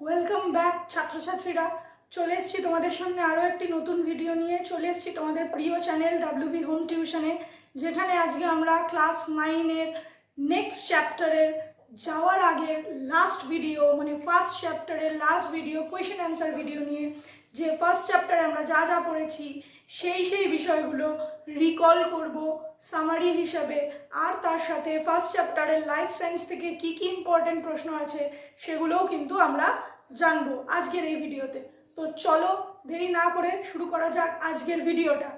Welcome back ছাত্রছাত্রীরা। চলে এসছি তোমাদের সামনে আরও একটি নতুন ভিডিও নিয়ে। চলে এসছি তোমাদের প্রিয় চ্যানেল ডাব্লিউবি হোম টিউশনে যেখানে আজকে আমরা ক্লাস নাইনের নেক্সট চ্যাপ্টারের যাওয়ার আগের লাস্ট ভিডিও মানে ফার্স্ট চ্যাপ্টারের last video question answer video নিয়ে যে ফার্স্ট চ্যাপ্টারে আমরা যা যা পড়েছি সেই সেই বিষয়গুলো রিকল করব সামারি হিসাবে। আর তার সাথে ফার্স্ট চ্যাপ্টারের লাইফ সায়েন্স থেকে কি কি ইম্পর্টেন্ট প্রশ্ন আছে সেগুলোও কিন্তু আমরা জানব আজকের এই ভিডিওতে। তো চলো দেরি না করে শুরু করা যাক আজকের ভিডিওটা।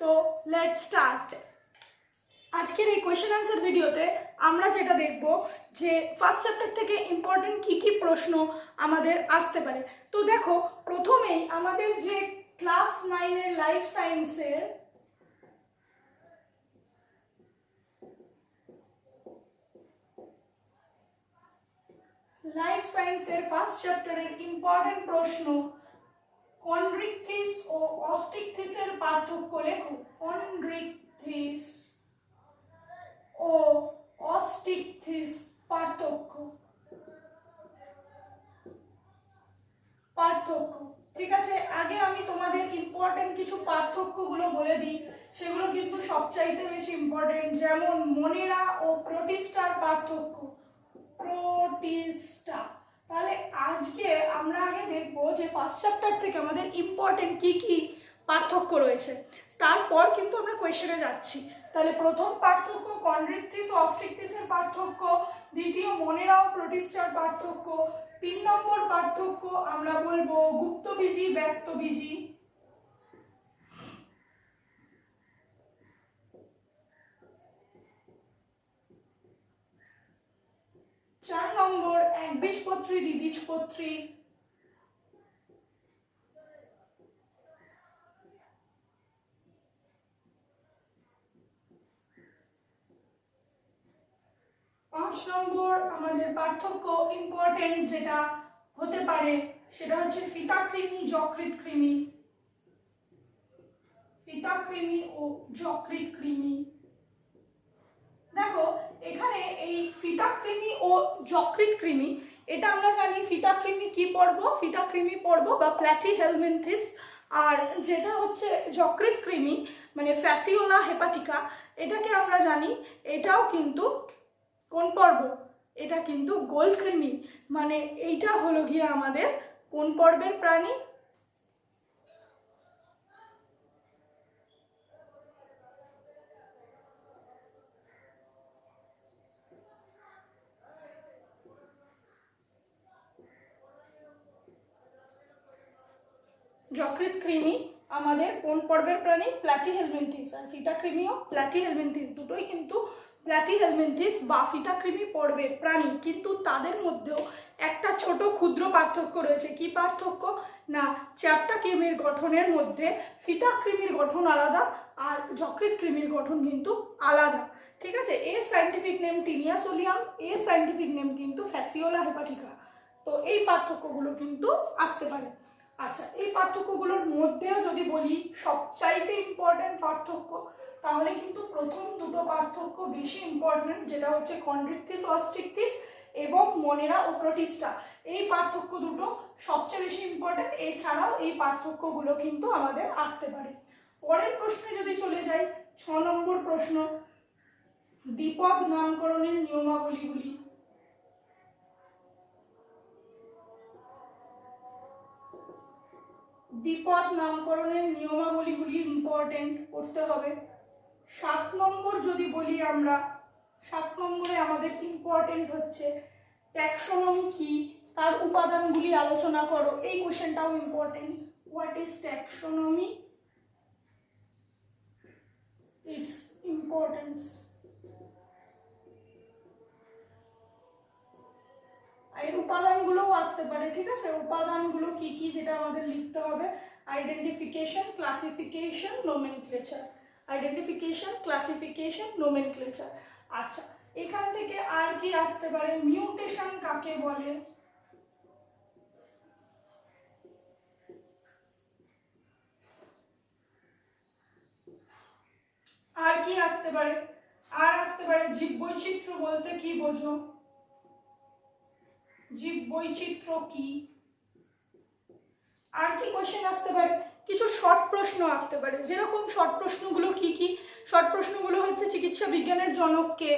তো লেট স্টার্ট আজকের এই কোয়েশ্চেন অ্যান্সার ভিডিওতে আমরা যেটা দেখব যে ফার্স্ট চ্যাপ্টার থেকে ইম্পর্টেন্ট কী কী প্রশ্ন আমাদের আসতে পারে। তো দেখো, প্রথমেই আমাদের যে ক্লাস নাইনের লাইফ সায়েন্সের লাইফ সায়েন্সের ফার্স্ট চ্যাপ্টারের ইম্পর্টেন্ট প্রশ্ন কন্ড্রিকথিস ও অস্টিকথিসের পার্থক্য লেখো। কন্ড্রিকথিস ও অস্টিকথিস পার্থক্য। পার্থক্য। ঠিক আছে? আগে আমি তোমাদের ইম্পর্টেন্ট কিছু পার্থক্যগুলো বলে দিই। সেগুলো কিন্তু সবচাইতে বেশি ইম্পর্টেন্ট যেমন মনেরা ও প্রোটিস্টার পার্থক্য। প্রোটিস্টা তাহলে আজকে আমরা আগে দেখব যে ফার্স্ট চ্যাপ্টার থেকে আমাদের ইম্পর্টেন্ট কি কি পার্থক্য রয়েছে। তারপর কিন্তু আমরা কোয়েশ্চেনে যাচ্ছি। তাহলে প্রথম পার্থক্য কন্ড্রিকথিস ও পার্থক্য। দ্বিতীয় মনেরা ও প্রোটিস্টার পার্থক্য। তিন নম্বর পার্থক্য আমরা বলব গুপ্তবীজি ব্যক্তবীজি। চার নম্বর একবীজপত্রী দ্বিবীজপত্রী পাঁচ নম্বর আমাদের পার্থক্য ইম্পর্টেন্ট যেটা হতে পারে, সেটা হচ্ছে ফিতাকৃমি যকৃত কৃমি। ফিতাকৃমি ও যকৃত কৃমি। দেখো, এখানে এই ফিতাকৃমি ও যকৃত কৃমি, এটা আমরা জানি ফিতাকৃমি কি পর্ব? ফিতাকৃমি পর্ব বা প্ল্যাটি হেলমিনথিস আর যেটা হচ্ছে যকৃত কৃমি মানে ফ্যাসিওলা হেপাটিকা এটাকে আমরা জানি, এটাও কিন্তু কোন পর্ব? এটা কিন্তু গোল কৃমি মানে এইটা হলো গিয়ে আমাদের কোন পর্বের প্রাণী? যকৃৎ কৃমি আমাদের কোন পর্বের প্রাণী? প্ল্যাটি হেলমিনথিস আর ফিতা কৃমিও প্ল্যাটি হেলমিনথিস দুটোই কিন্তু প্ল্যাটি হেলমিনথিস বা ফিতা কৃমি পর্বের প্রাণী, কিন্তু তাদের মধ্যেও একটা ছোট ক্ষুদ্র পার্থক্য রয়েছে। কি পার্থক্য? না, চ্যাপ্টা কৃমির গঠনের মধ্যে ফিতা কৃমির গঠন আলাদা আর যকৃত কৃমির গঠন কিন্তু আলাদা। ঠিক আছে? এর সাইন্টিফিক নেম টিনিয়াসোলিয়াম, এর সাইন্টিফিক নেম কিন্তু ফ্যাসিওলা হেপাটিকা। তো এই পার্থক্যগুলো কিন্তু আসতে পারে। আচ্ছা এই পার্থক্যগুলোর মধ্যেও যদি বলি, সবচাইতে ইম্পর্ট্যান্ট পার্থক্য তাহলে কিন্তু প্রথম দুটো পার্থক্য বেশি ইম্পর্ট্যান্ট যেটা হচ্ছে কন্ড্রিকথিস অস্ট্রিকথিস এবং মনেরা ও প্রোটিস্টা এই পার্থক্য দুটো সবচেয়ে বেশি ইম্পর্ট্যান্ট এছাড়াও এই পার্থক্যগুলো কিন্তু আমাদের আসতে পারে। পরের প্রশ্নে যদি চলে যাই, ছ নম্বর প্রশ্ন, দ্বিপদ নামকরণের নিয়মাবলীগুলি। দ্বিপদ নামকরণের নিয়মাবলীগুলি ইম্পর্টেন্ট করতে হবে। সাত নম্বর যদি বলি আমরা, সাত নম্বরে আমাদের ইম্পর্টেন্ট হচ্ছে ট্যাক্সোনমি কি, তার উপাদানগুলি আলোচনা করো। এই কোশ্চেনটাও important what is taxonomy its importance এর উপাদানগুলোও আসতে পারে, ঠিক আছে? উপাদানগুলো কি কি, যেটা আমাদের লিখতে হবে। Identification classification nomenclature identification classification nomenclature আচ্ছা এখান থেকে আর কি আসতে পারে? মিউটেশন কাকে বলে? আর কি আসতে পারে? আর আসতে পারে জীব বৈচিত্র্য বলতে কি বোঝো? জীব বৈচিত্র্য কি? আর কি কোয়েশ্চেন আসতে পারে? কিছু শর্ট প্রশ্ন আসতে পারে। যেরকম শর্ট প্রশ্নগুলো কি কি? শর্ট প্রশ্নগুলো হচ্ছে চিকিৎসা বিজ্ঞানের জনককে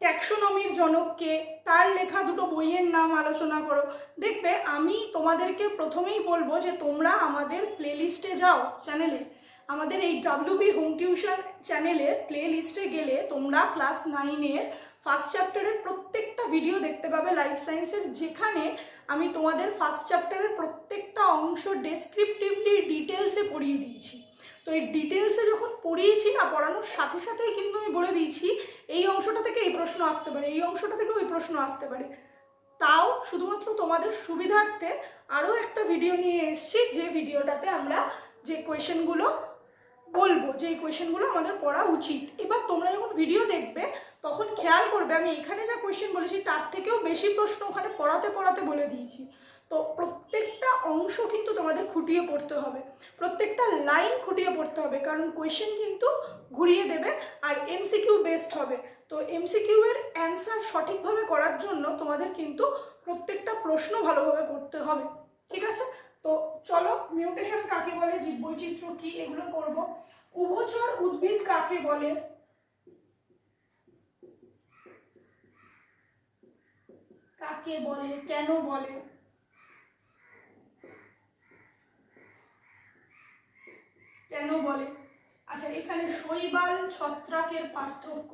ট্যাক্সোনমির জনককে তার লেখা দুটো বইয়ের নাম আলোচনা করো। দেখবে আমি তোমাদেরকে প্রথমেই বলব যে তোমরা আমাদের প্লেলিস্টে যাও চ্যানেলে আমাদের এই ডাব্লিউবি হোম টিউশন চ্যানেলের প্লে লিস্টে গেলে তোমরা ক্লাস নাইনের ফার্স্ট চ্যাপ্টারের প্রত্যেকটা ভিডিও দেখতে পাবে লাইফ সায়েন্সের যেখানে আমি তোমাদের ফার্স্ট চ্যাপ্টারের প্রত্যেকটা অংশ ডেসক্রিপটিভলি ডিটেলসে পড়িয়ে দিয়েছি। তো এই ডিটেলসে যখন পড়িয়েছি না, পড়ানোর সাথে সাথেই কিন্তু আমি বলে দিয়েছি, এই অংশটা থেকে এই প্রশ্ন আসতে পারে, এই অংশটা থেকে ওই প্রশ্ন আসতে পারে। তাও শুধুমাত্র তোমাদের সুবিধার্থে আরও একটা ভিডিও নিয়ে এসেছি, যে ভিডিওটাতে আমরা যে কোয়েশনগুলো বলব যে এই কোয়েশনগুলো আমাদের পড়া উচিত। এবার তোমরা যখন ভিডিও দেখবে, তখন খেয়াল করবে আমি এখানে যা কোয়েশ্চেন বলেছি, তার থেকেও বেশি প্রশ্ন ওখানে পড়াতে পড়াতে বলে দিয়েছি। তো প্রত্যেকটা অংশ কিন্তু তোমাদের খুঁটিয়ে পড়তে হবে। প্রত্যেকটা লাইন খুঁটিয়ে পড়তে হবে, কারণ কোয়েশ্চেন কিন্তু ঘুরিয়ে দেবে আর এমসিকিউ বেসড হবে। তো এমসিকিউ এর অ্যান্সার সঠিকভাবে করার জন্য তোমাদের কিন্তু প্রত্যেকটা প্রশ্ন ভালোভাবে করতে হবে। ঠিক আছে? তো চলো মিউটেশন কাকে বলে, জীববৈচিত্র্য কি, এগুলো করব। উভচর উদ্ভিদ কাকে বলে? কাকে বলে, কেন বলে? কেন বলে? আচ্ছা এখানে শৈবাল ছত্রাকের পার্থক্য।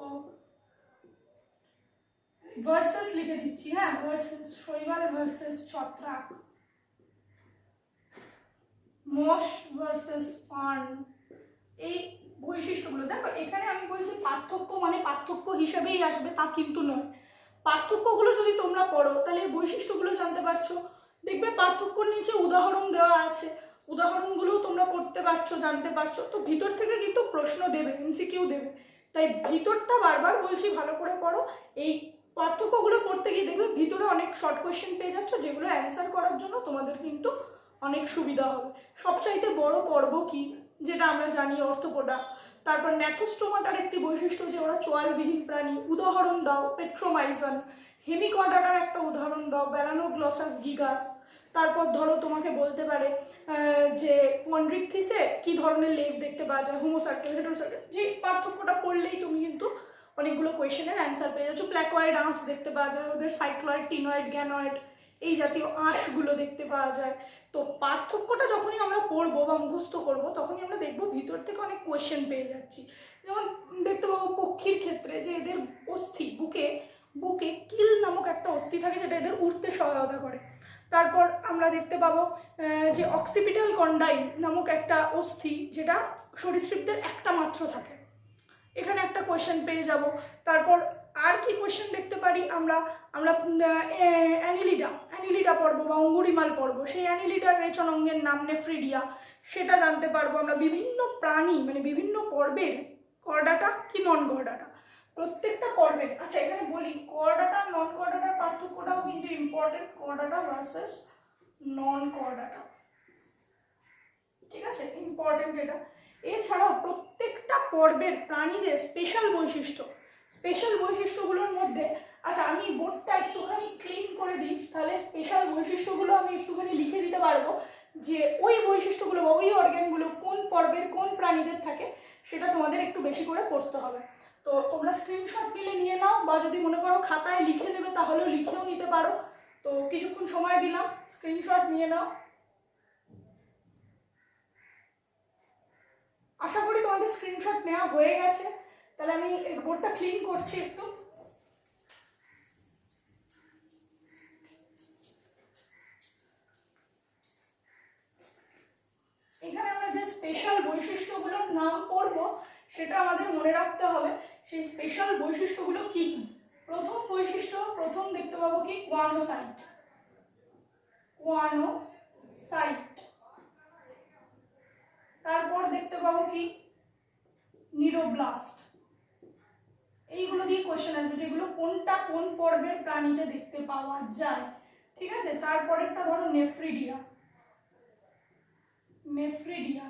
ভার্সেস লিখে দিচ্ছি হ্যাঁ? ভার্সেস শৈবাল ভার্সেস ছত্রাক। মশ ভার্সেস ফার্ন এই বৈশিষ্ট্যগুলো। দেখো, এখানে আমি বলছি পার্থক্য মানে পার্থক্য হিসেবেই আসবে, তা কিন্তু নয়। পার্থক্যগুলো যদি তোমরা পড়ো, তাহলে এই বৈশিষ্ট্যগুলো জানতে পারছ। দেখবে পার্থক্যর নিচে উদাহরণ দেওয়া আছে। উদাহরণগুলো তোমরা পড়তে পারছ, জানতে পারছ। তো ভিতর থেকে কিন্তু প্রশ্ন দেবে এমসিকিউ দেবে। তাই ভিতরটা বারবার বলছি ভালো করে পড়ো। এই পার্থক্যগুলো পড়তে গিয়ে দেখবে ভিতরে অনেক শর্ট কোয়েশ্চেন পেয়ে যাচ্ছ, যেগুলো অ্যান্সার করার জন্য তোমাদের কিন্তু অনেক সুবিধা হবে। সবচাইতে বড় পর্ব কি? যেটা আমরা জানি অর্থপোডা তারপর ন্যাথোস্টোমাটার একটি বৈশিষ্ট্য যে ওরা চোয়ালবিহীন প্রাণী। উদাহরণ দাও, পেট্রোমাইজন। হেমিকর্ডাটার একটা উদাহরণ দাও, ব্যালানোগ্লসাস গিগাস। তারপর ধরো তোমাকে বলতে পারে যে কন্ড্রিকথিসে কি ধরনের লেজ দেখতে পাওয়া যায়? হোমোসার্কেল, হেটারোসার্কেল। যে পার্থক্যটা পড়লেই তুমি কিন্তু অনেকগুলো কোয়েশনের অ্যান্সার পেয়ে যাচ্ছ। প্ল্যাকয়েড আঁশ দেখতে পাওয়া যায়, ওদের সাইক্লয়েড, টিনয়েড, গ্যানয়েড। এই জাতীয় আঁশগুলো দেখতে পাওয়া যায়। তো পার্থক্যটা যখনই আমরা পড়ব বা মুখস্থ করব, তখনই আমরা দেখব ভিতর থেকে অনেক কোয়েশ্চেন পেয়ে যাচ্ছি। যেমন দেখতে পাবো পক্ষীর ক্ষেত্রে যে এদের অস্থি, বুকে বুকে কিল নামক একটা অস্থি থাকে যেটা এদের উঠতে সহায়তা করে। তারপর আমরা দেখতে পাবো যে অক্সিপিটাল কন্ডাইল নামক একটা অস্থি যেটা সরীসৃপদের একটা মাত্র থাকে। এখানে একটা কোয়েশ্চেন পেয়ে যাব। তারপর আর কি কোয়েশ্চেন দেখতে পারি আমরা? আমরা অ্যানিলিডা অ্যানিলিডা পর্ব বা অঙ্গুরিমাল পর্ব সেই অ্যানিলিডার রেচন অঙ্গের নাম নেফ্রিডিয়া। সেটা জানতে পারব আমরা বিভিন্ন প্রাণী মানে বিভিন্ন পর্বের কর্ডাটা কি নন কর্ডাটা প্রত্যেকটা পর্বের আচ্ছা এখানে বলি, কর্ডাটা নন কর্ডাটার পার্থক্যটাও কিন্তু important chordata versus non chordata ঠিক আছে? ইম্পর্টেন্ট এটা। এছাড়াও প্রত্যেকটা পর্বের প্রাণীদের স্পেশাল বৈশিষ্ট্য। স্পেশাল বৈশিষ্ট্যগুলোর মধ্যে আচ্ছা আমি বোর্ডটা একটুখানি ক্লিন করে দিই, তাহলে স্পেশাল বৈশিষ্ট্যগুলো আমি একটুখানি লিখে দিতে পারব যে ওই বৈশিষ্ট্যগুলো বা ওই অর্গ্যানগুলো কোন পর্বের কোন প্রাণীদের থাকে, সেটা তোমাদের একটু বেশি করে পড়তে হবে। তো তোমরা স্ক্রিনশট নিলে নিয়ে নাও বা যদি মনে করো খাতায় লিখে নেবে তাহলেও লিখেও নিতে পারো। তো কিছুক্ষণ সময় দিলাম স্ক্রিনশট নিয়ে নাও। আশা করি তোমাদের স্ক্রিনশট নেওয়া হয়ে গেছে। তাহলে আমি বোর্ডটা ক্লিন করছি একটু। এখানে আমরা যে স্পেশাল বৈশিষ্ট্যগুলোর নাম পড়ব, সেটা আমাদের মনে রাখতে হবে। সেই স্পেশাল বৈশিষ্ট্যগুলো কি কি? প্রথম বৈশিষ্ট্য, প্রথম দেখতে পাবো কি? কোয়ানোসাইট। কোয়ানোসাইট। তারপর দেখতে পাবো কি? নিডোব্লাস্ট এইগুলো দিয়ে কোশ্চেন আসবে, যেগুলো কোনটা কোন পর্বের প্রাণীতে দেখতে পাওয়া যায়, ঠিক আছে? তারপরেরটা ধরো নেফ্রিডিয়া। নেফ্রিডিয়া।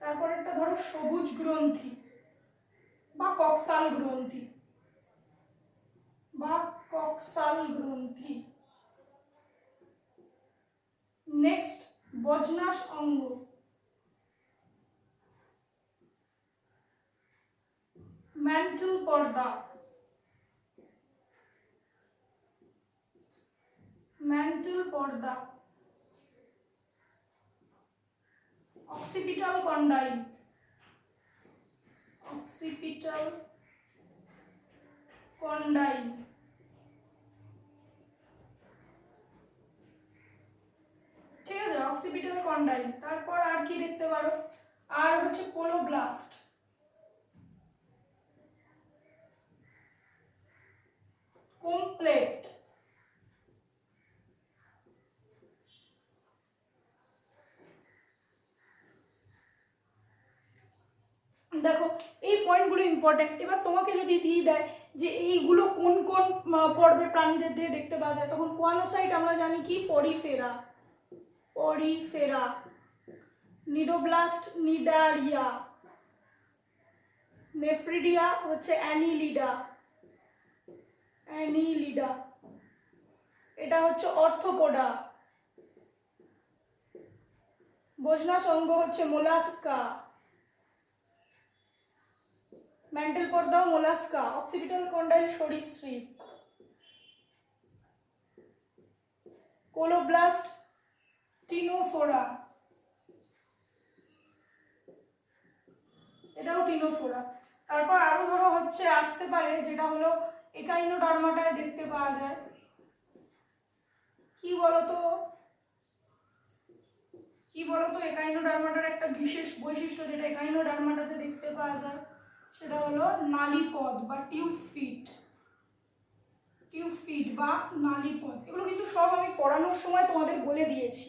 তারপরেরটা ধরো সবুজ গ্রন্থি বা কক্সাল গ্রন্থি। বা কক্সাল গ্রন্থি। নেক্সট বজনাস অঙ্গ। ম্যান্টেল পর্দা। ম্যান্টেল পর্দা। অক্সিপিটাল কন্ডাইল অক্সিপিটাল কন্ডাইল ঠিক আছে অক্সিপিটাল কন্ডাইল তারপর আর কি দেখতে পারো? আর হচ্ছে কোলোব্লাস্ট কমপ্লেট দেখো, এই পয়েন্টগুলো ইম্পর্টেন্ট এবার তোমাকে যদি দিয়ে দেয় যে এইগুলো কোন কোন পর্বে প্রাণীদের দিয়ে দেখতে পাওয়া যায়, তখন কোয়ানোসাইট আমরা জানি কি? Porifera. Porifera. Cnidoblast Cnidaria. Nephridia হচ্ছে অ্যানিলিডা। অ্যানিলিডা। এটা হচ্ছে অর্থোপোডা। বজনাস অঙ্গ হচ্ছে মোলাস্কা। ম্যান্টেল পর্দাও মোলাস্কা, অক্সিপিটাল কন্ডাইল সরীসৃপ। Colloblast Ctenophora. এটাও টিনোফোরা। তারপর আরও ধরো হচ্ছে, আসতে পারে, যেটা হলো একাইনোডার্মাটায় দেখতে পাওয়া যায়। কি বলতো? কি বলতো? একাইনোডার্মাটার একটা বিশেষ বৈশিষ্ট্য যেটা একাইনোডার্মাটাতে দেখতে পাওয়া যায়। সেটা হলো নালীপদ বা টিউব ফিট টিউব ফিট বা নালীপদ। এগুলো কিন্তু সব আমি পড়ানোর সময় তোমাদের বলে দিয়েছি।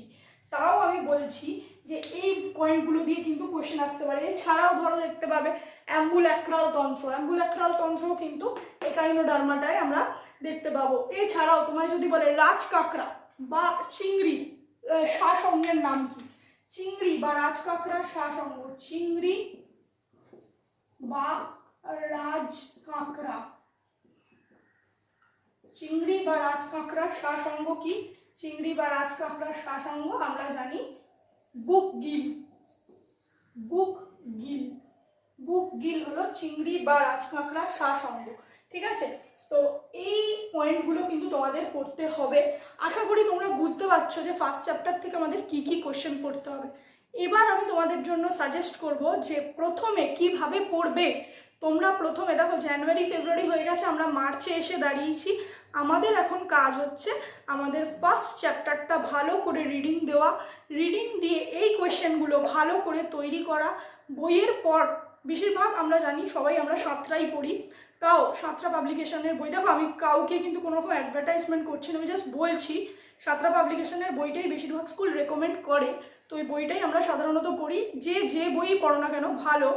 তাও আমি বলছি যে এই পয়েন্টগুলো দিয়ে কিন্তু কোশ্চেন আসতে পারে। এছাড়াও ধরো দেখতে পাবে, অ্যাম্বুল্যাক্রাল তন্ত্র। অ্যাম্বুল্যাক্রাল তন্ত্র কিন্তু একাইনোডার্মাটায় আমরা দেখতে পাবো। এছাড়াও তোমায় যদি বলে রাজ কাঁকড়া বা চিংড়ি শ্বাস অঙ্গের নাম কি? চিংড়ি বা রাজ কাঁকড়ার শ্বাস অঙ্গ চিংড়ি বা রাজ কাঁকড়া চিংড়ি বা রাজ কাঁকড়ার শ্বাসঙ্গ কি? চিংড়ি বা রাজ কাঁকড়ার শ্বাসঙ্গ আমরা জানি বুক গিল। বুক গিল। বুক গিল হলো চিংড়ি বা রাজকাঁকড়া শ্বাসঙ্গ ঠিক আছে? তো এই পয়েন্টগুলো কিন্তু তোমাদের পড়তে হবে। আশা করি তোমরা বুঝতে পারছ যে ফার্স্ট চ্যাপ্টার থেকে আমাদের কি কি কোশ্চেন পড়তে হবে। এবার আমি তোমাদের জন্য সাজেস্ট করব যে প্রথমে কীভাবে পড়বে তোমরা প্রথমে দেখো, জানুয়ারি, ফেব্রুয়ারি হয়ে গেছে, আমরা মার্চে এসে দাঁড়িয়েছি। আমাদের এখন কাজ হচ্ছে আমাদের ফার্স্ট চ্যাপ্টারটা ভালো করে রিডিং দেওয়া। রিডিং দিয়ে এই কোয়েশ্চেনগুলো ভালো করে তৈরি করা। বইয়ের পর, বেশিরভাগ আমরা জানি, সবাই আমরা সাঁতরাই পড়ি। তাও সাঁতরা পাবলিকেশনের বই। দেখো, আমি কাউকে কিন্তু কোনো রকম অ্যাডভার্টাইজমেন্ট করছি না, আমি জাস্ট বলছি, সাঁতরা পাবলিকেশনের বইটাই বেশিরভাগ স্কুল রেকমেন্ড করে। তো ওই বইটাই আমরা সাধারণত পড়ি। যে যে বই পড়ো না কেন, ভালো।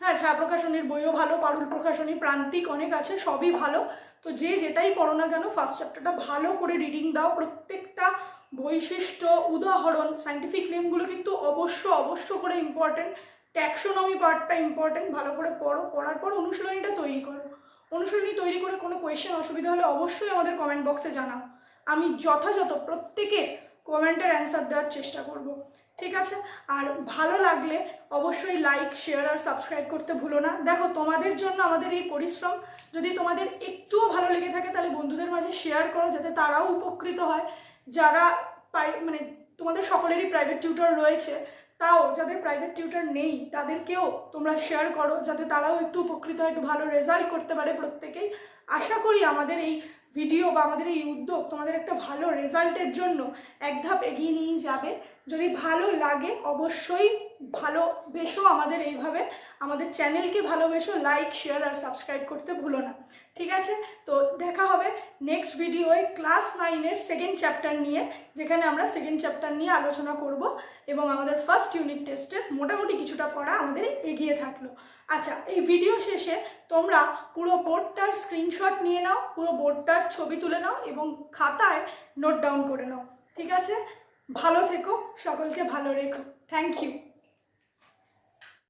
হ্যাঁ ছায়া প্রকাশনীর বইও ভালো, পারুল প্রকাশনী, প্রান্তিক অনেক আছে, সবই ভালো। তো যে যেটাই পড়ো না কেন ফার্স্ট চ্যাপ্টারটা ভালো করে রিডিং দাও। প্রত্যেকটা বৈশিষ্ট্য, উদাহরণ সাইন্টিফিক নেমগুলো কিন্তু অবশ্য অবশ্য করে ইম্পর্টেন্ট ট্যাক্সোনমি পার্টটা ইম্পর্টেন্ট ভালো করে পড়ো। পড়ার পর অনুশীলনীটা তৈরি করো। অনুশীলনী তৈরি করে কোনো কোয়েশ্চেন অসুবিধা হলে অবশ্যই আমাদের কমেন্ট বক্সে জানাও। আমি যথাযথ প্রত্যেকে কমেন্টের অ্যান্সার দেওয়ার চেষ্টা করব। ঠিক আছে? আর ভালো লাগলে অবশ্যই লাইক শেয়ার আর সাবস্ক্রাইব করতে ভুলো না। দেখো, তোমাদের জন্য আমাদের এই পরিশ্রম, যদি তোমাদের একটুও ভালো লেগে থাকে, তাহলে বন্ধুদের মাঝে শেয়ার করো যাতে তারাও উপকৃত হয়। যারা প্রাই- মানে তোমাদের সকলেরই প্রাইভেট টিউটর রয়েছে, তাও যাদের প্রাইভেট টিউটর নেই, তাদেরকেও তোমরা শেয়ার করো, যাতে তারাও একটু উপকৃত হয়, একটু ভালো রেজাল্ট করতে পারে প্রত্যেকেই। আশা করি আমাদের এই ভিডিও বা আমাদের এই উদ্যোগ তোমাদের একটা ভালো রেজাল্টের জন্য এক ধাপ এগিয়ে নিয়ে যাবে। যদি ভালো লাগে, অবশ্যই ভালোবেসো আমাদের এইভাবে। আমাদের চ্যানেলকে ভালোবেসো লাইক শেয়ার আর সাবস্ক্রাইব করতে ভুলো না। ঠিক আছে? তো দেখা হবে নেক্সট ভিডিওয়ে ক্লাস নাইনের সেকেন্ড চ্যাপ্টার নিয়ে, যেখানে আমরা সেকেন্ড চ্যাপ্টার নিয়ে আলোচনা করব এবং আমাদের ফার্স্ট ইউনিট টেস্টের মোটামুটি কিছুটা পড়া আমাদের এগিয়ে থাকল। আচ্ছা এই ভিডিও শেষে তোমরা পুরো বোর্ডটার স্ক্রিনশট নিয়ে নাও, পুরো বোর্ডটার ছবি তুলে নাও এবং খাতায় নোট ডাউন করে নাও। ঠিক আছে? ভালো থেকো সকলকে ভালো রেখো। Thank you